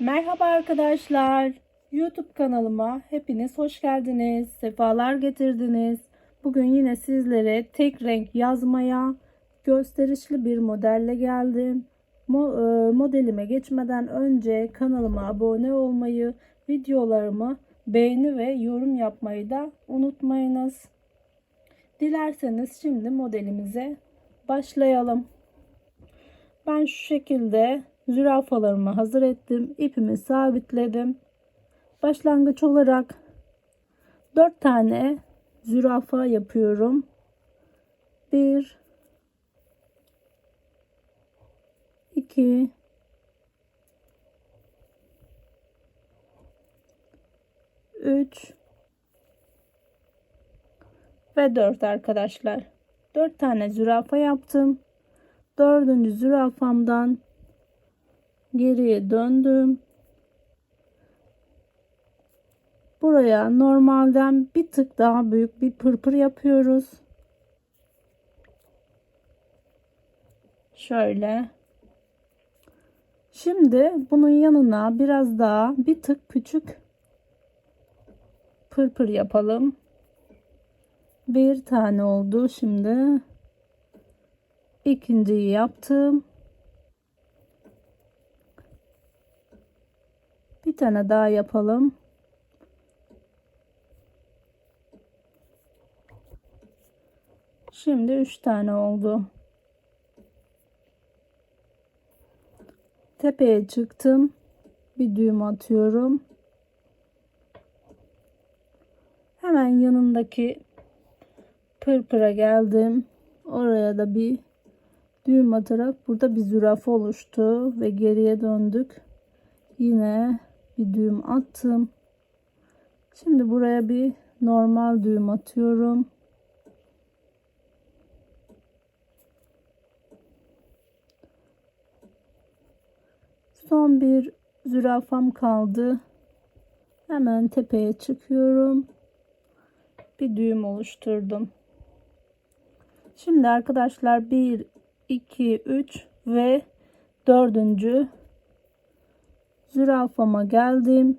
Merhaba arkadaşlar. YouTube kanalıma hepiniz hoş geldiniz. Sefalar getirdiniz. Bugün yine sizlere tek renk yazmaya gösterişli bir modelle geldim. Mo- e, modelime geçmeden önce kanalıma abone olmayı, videolarımı beğeni ve yorum yapmayı da unutmayınız. Dilerseniz şimdi modelimize başlayalım. Ben şu şekilde zürafalarımı hazır ettim. İpimi sabitledim. Başlangıç olarak 4 tane zürafa yapıyorum. 1 2 3 ve 4 arkadaşlar. 4 tane zürafa yaptım. Dördüncü zürafamdan geriye döndüm. Buraya normalden bir tık daha büyük bir pırpır yapıyoruz. Şöyle. Şimdi bunun yanına biraz daha bir tık küçük pırpır yapalım. Bir tane oldu şimdi. ikinciyi yaptım. Bir tane daha yapalım. Şimdi üç tane oldu. Tepeye çıktım. Bir düğüm atıyorum. Hemen yanındaki pırpıra geldim. Oraya da bir düğüm atarak burada bir zürafa oluştu ve geriye döndük. Yine bir düğüm attım. Şimdi buraya bir normal düğüm atıyorum. Son bir zürafam kaldı. Hemen tepeye çıkıyorum. Bir düğüm oluşturdum. Şimdi arkadaşlar 1 2 3 ve dördüncü zürafama geldim.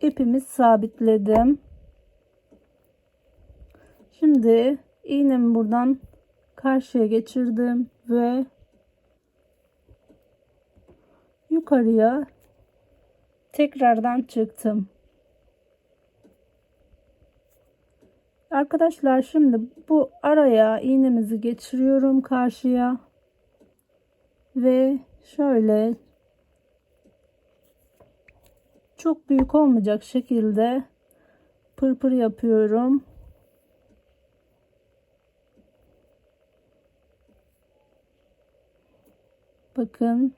İpimi sabitledim. Şimdi iğnemi buradan karşıya geçirdim ve yukarıya tekrardan çıktım. Arkadaşlar şimdi bu araya iğnemizi geçiriyorum karşıya ve şöyle çok büyük olmayacak şekilde pırpır yapıyorum. Bakın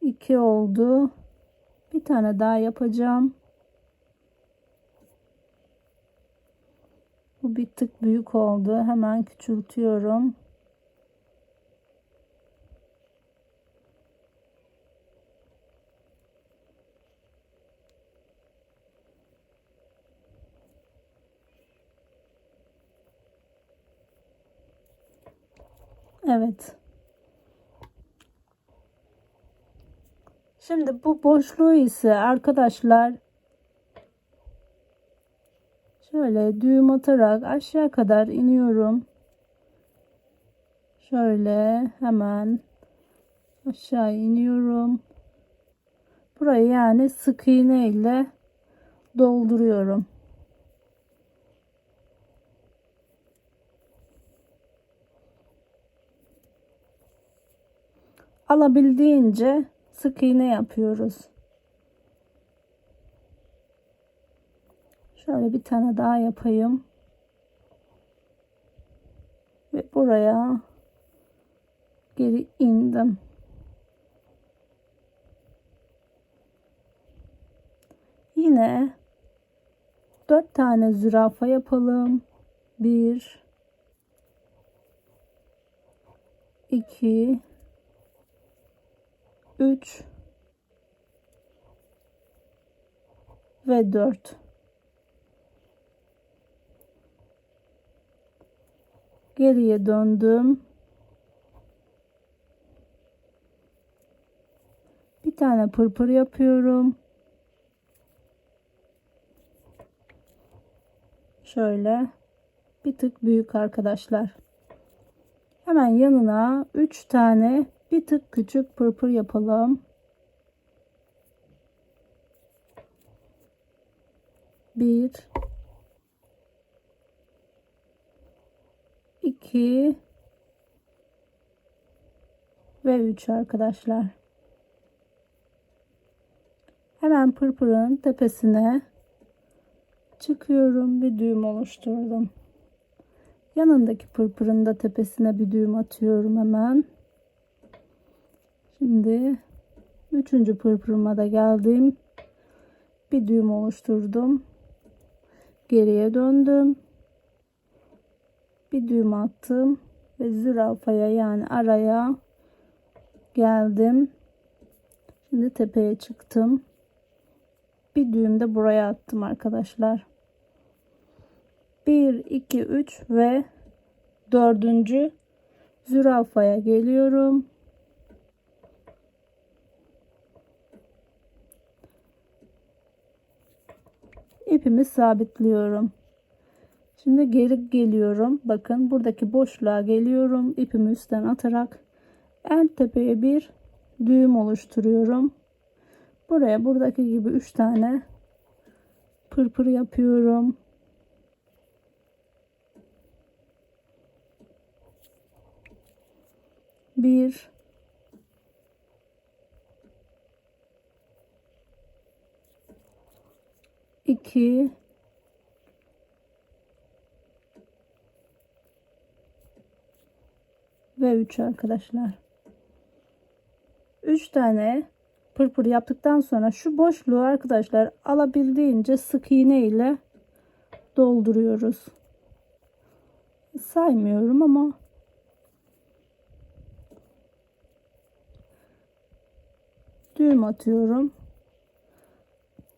iki oldu. Bir tane daha yapacağım. Bir tık büyük oldu. Hemen küçültüyorum. Evet. Şimdi bu boşluğu ise arkadaşlar şöyle düğüm atarak aşağı kadar iniyorum. Şöyle hemen aşağı iniyorum. Burayı yani sık iğne ile dolduruyorum. Alabildiğince sık iğne yapıyoruz. Şöyle bir tane daha yapayım. Ve buraya geri indim. Yine dört tane zürafa yapalım. Bir, iki, 3 ve 4 Geriye döndüm. Bir tane pırpır yapıyorum. Şöyle bir tık büyük arkadaşlar. Hemen yanına 3 tane bir tık küçük pırpır yapalım. Bir, iki ve üç arkadaşlar. Hemen pırpırın tepesine çıkıyorum. Bir düğüm oluşturdum. Yanındaki pırpırın da tepesine bir düğüm atıyorum hemen. Şimdi üçüncü pırpırıma da geldim. Bir düğüm oluşturdum. Geriye döndüm. Bir düğüm attım ve zürafaya yani araya geldim. Şimdi tepeye çıktım. Bir düğüm de buraya attım arkadaşlar. 1 2 3 ve dördüncü zürafaya geliyorum. ipimi sabitliyorum. Şimdi geri geliyorum. Bakın buradaki boşluğa geliyorum. İpimi üstten atarak en tepeye bir düğüm oluşturuyorum. Buraya buradaki gibi 3 tane pırpır yapıyorum. Bir 2 ve 3 arkadaşlar. 3 tane pırpır yaptıktan sonra şu boşluğu arkadaşlar alabildiğince sık iğne ile dolduruyoruz. Saymıyorum ama düğüm atıyorum.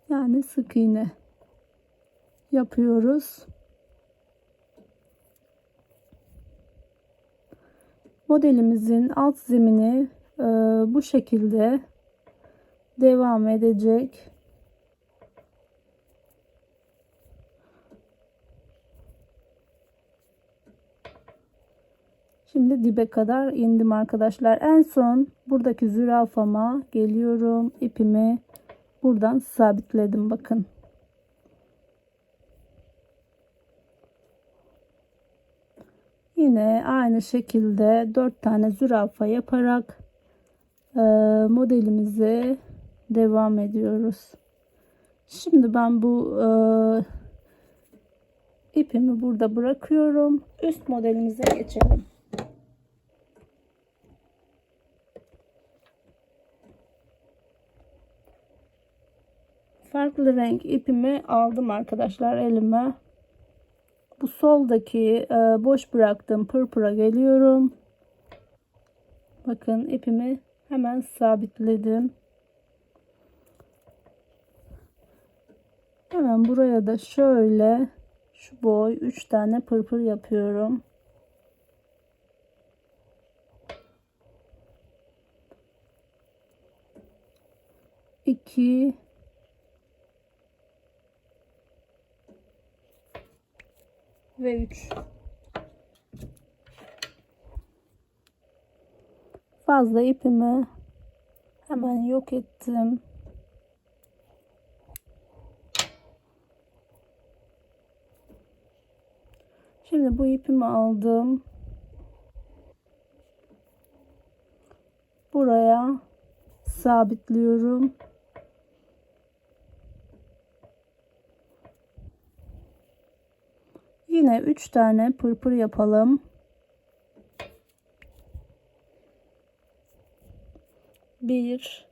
Yani sık iğne yapıyoruz. Modelimizin alt zemini e, bu şekilde devam edecek. Şimdi dibe kadar indim arkadaşlar. En son buradaki zürafama geliyorum. ipimi buradan sabitledim bakın. Yine aynı şekilde 4 tane zürafa yaparak e, modelimize devam ediyoruz. Şimdi ben bu e, ipimi burada bırakıyorum. Üst modelimize geçelim. Farklı renk ipimi aldım arkadaşlar elime bu soldaki e, boş bıraktığım pırpıra geliyorum. Bakın ipimi hemen sabitledim. Hemen buraya da şöyle şu boy 3 tane pırpır yapıyorum. İki ve 3 fazla ipimi hemen yok ettim. Şimdi bu ipimi aldım. Buraya sabitliyorum Yine 3 tane pırpır yapalım. Bir,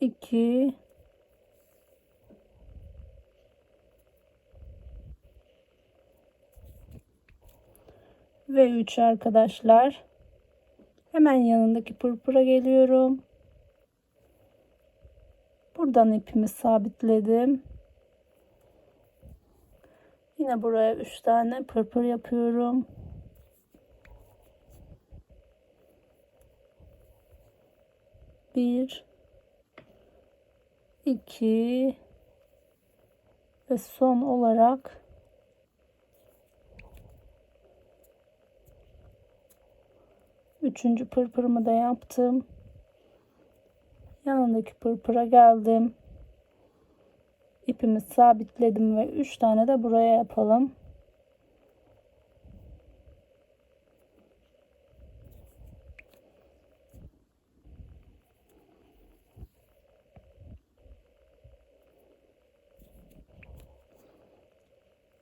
iki, ve 3 arkadaşlar. Hemen yanındaki pırpıra geliyorum Buradan ipimi sabitledim. Yine buraya 3 tane pırpır yapıyorum. Bir, iki ve son olarak üçüncü pırpırımı da yaptım. Yanındaki pırpıra geldim. İpimi sabitledim ve 3 tane de buraya yapalım.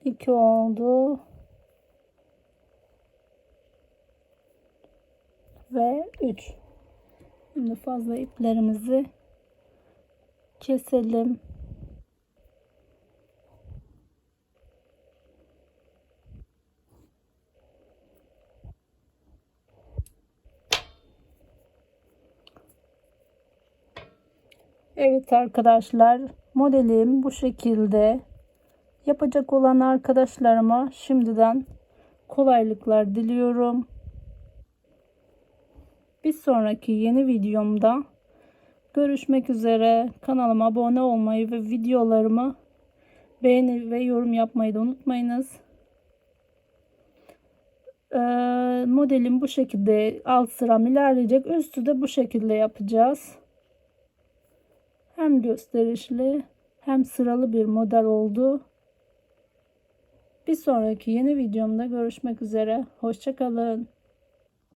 İki oldu. Ve üç. Şimdi fazla iplerimizi keselim. Evet arkadaşlar modelim bu şekilde. Yapacak olan arkadaşlarıma şimdiden kolaylıklar diliyorum. Bir sonraki yeni videomda görüşmek üzere. Kanalıma abone olmayı ve videolarımı beğeni ve yorum yapmayı da unutmayınız. Ee, modelim bu şekilde alt sıram ilerleyecek. Üstü de bu şekilde yapacağız. Hem gösterişli hem sıralı bir model oldu. Bir sonraki yeni videomda görüşmek üzere. Hoşçakalın.